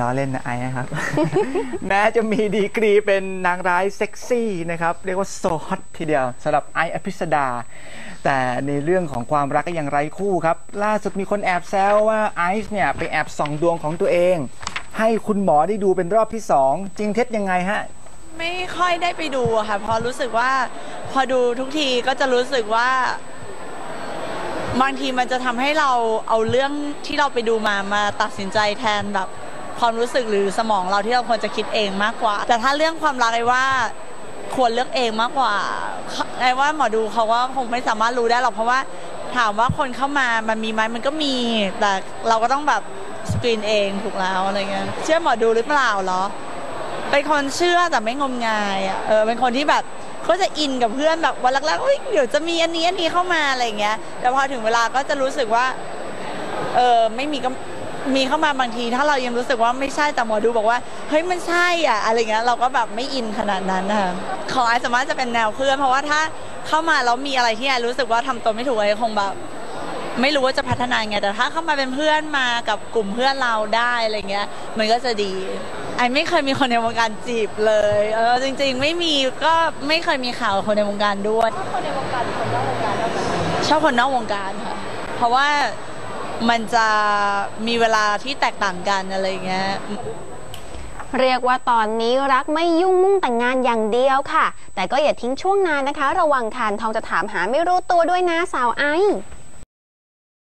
ล้อเล่นนะไอ้นะครับ แม้จะมีดีกรีเป็นนางร้ายเซ็กซี่นะครับ เรียกว่าโซฮอตทีเดียวสำหรับไอซ์อภิสดา แต่ในเรื่องของความรักก็ยังไร้คู่ครับ ล่าสุดมีคนแอบแซวว่าไอซ์เนี่ยไปแอบส่องดวงของตัวเอง ให้คุณหมอได้ดูเป็นรอบที่สองจริงเท็จยังไงฮะไม่ค่อยได้ไปดูค่ะพราะรู้สึกว่าพอดูทุกทีก็จะรู้สึกว่า บางทีมันจะทำให้เราเอาเรื่องที่เราไปดูมามาตัดสินใจแทนแบบ ความรู้สึกหรือสมองเราที่เราควรจะคิดเองมากกว่า แต่ถ้าเรื่องความรักไอ้ว่าควรเลือกเองมากกว่าไอ้ว่าหมอดูเขาว่าคงไม่สามารถรู้ได้หรอกเพราะว่าถามว่าคนเข้ามามันมีไหมมันก็มี แต่เราก็ต้องแบบสกรีนเองถูกแล้วอะไรเงี้ยเชื่อหมอดูหรือเปล่าเหรอเป็นคนเชื่อแต่ไม่งมงายอะเออเป็นคนที่แบบก็จะอินกับเพื่อนแบบวันแรกๆเฮ้ยเดี๋ยวจะมีอันนี้อันนี้เข้ามาอะไรเงี้ยแต่พอถึงเวลาก็จะรู้สึกว่า เออไม่มีก็ มีเข้ามาบางที ถ้าเรายังรู้สึกว่าไม่ใช่แต่หมอดูบอกว่า เฮ้ยมันใช่อะอะไรเงี้ยเราก็แบบไม่อินขนาดนั้นนะคะของไอสามารถจะเป็นแนวเพื่อน เพราะว่าถ้าเข้ามาแล้วมีอะไรที่ไอรู้สึกว่าทำตัวไม่ถูกไอคงแบบไม่รู้ว่าจะพัฒนาไงแต่ถ้าเข้ามาเป็นเพื่อนมากับกลุ่มเพื่อนเราได้อะไรเงี้ย มันก็จะดีไอไม่เคยมีคนในวงการจีบเลยเออจริง ๆ ไม่มีก็ไม่เคยมีข่าวคนในวงการด้วยชอบคนในวงการหรือคนนอกวงการชอบคนนอกวงการค่ะเพราะว่า มันจะมีเวลาที่แตกต่างกันอะไรเงี้ย เรียกว่าตอนนี้รักไม่ยุ่งมุ่งแต่งงานอย่างเดียวค่ะ แต่ก็อย่าทิ้งช่วงนานนะคะ ระวังคานทองจะถามหาไม่รู้ตัวด้วยนะสาวไอ